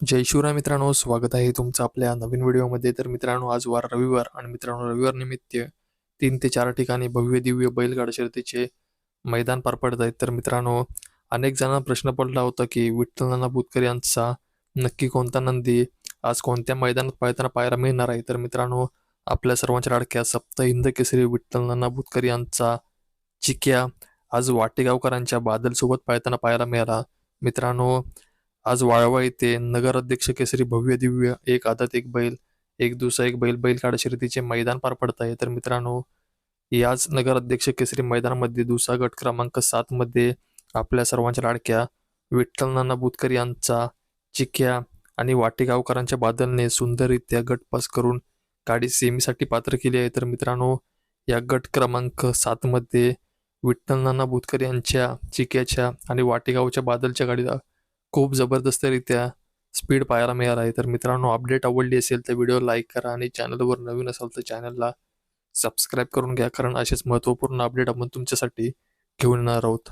जय शिवराय मित्रांनो स्वागत आहे तुमचं आपल्या नवीन व्हिडिओमध्ये. तर मित्रांनो आज वार रविवार आणि मित्रांनो रविवार निमित्त तीन ते चार ठिकाणी भव्य दिव्य बैलगाडा शर्यतीचे मैदान पार पडत आहेत. तर मित्रांनो अनेक जणांना प्रश्न पडला होता की विठ्ठलनाना बुतकर यांचा नक्की कोणता नंदी आज कोणत्या मैदानात पळताना पाहायला मिळणार आहे? तर मित्रांनो आपल्या सर्वांच्या लाडक्या सप्त हिंद केसरी विठ्ठलनाना बुतकर यांचा चिक्या आज वाटेगावकरांच्या बादलसोबत पळताना पाहायला मिळाला. मित्रांनो आज वाळवा येथे नगराध्यक्ष केसरी भव्य दिव्य एक आदत एक बैल एक दुसरा एक बैल बैलगाडा शर्यतीचे मैदान पार पडत आहे. तर मित्रांनो याच नगराध्यक्ष केसरी मैदानामध्ये दुसरा गट क्रमांक सात मध्ये आपल्या सर्वांच्या लाडक्या विठ्ठल नाना बुतकर यांचा चिक्या आणि वाटेगावकरांच्या बादलने सुंदररित्या गट पास करून गाडी सेमीसाठी पात्र केली आहे. तर मित्रांनो या गट क्रमांक सात मध्ये विठ्ठल नाना बुतकर यांच्या चिक्याच्या आणि वाटेगावच्या बादलच्या गाडीला खूप जबरदस्तरित्या स्पीड पाहायला मिळाला आहे. तर मित्रांनो अपडेट आवडली असेल तर व्हिडिओ लाईक करा आणि चॅनलवर नवीन असाल तर चॅनलला सबस्क्राईब करून घ्या. कारण असेच महत्त्वपूर्ण अपडेट आपण तुमच्यासाठी घेऊन येणार आहोत.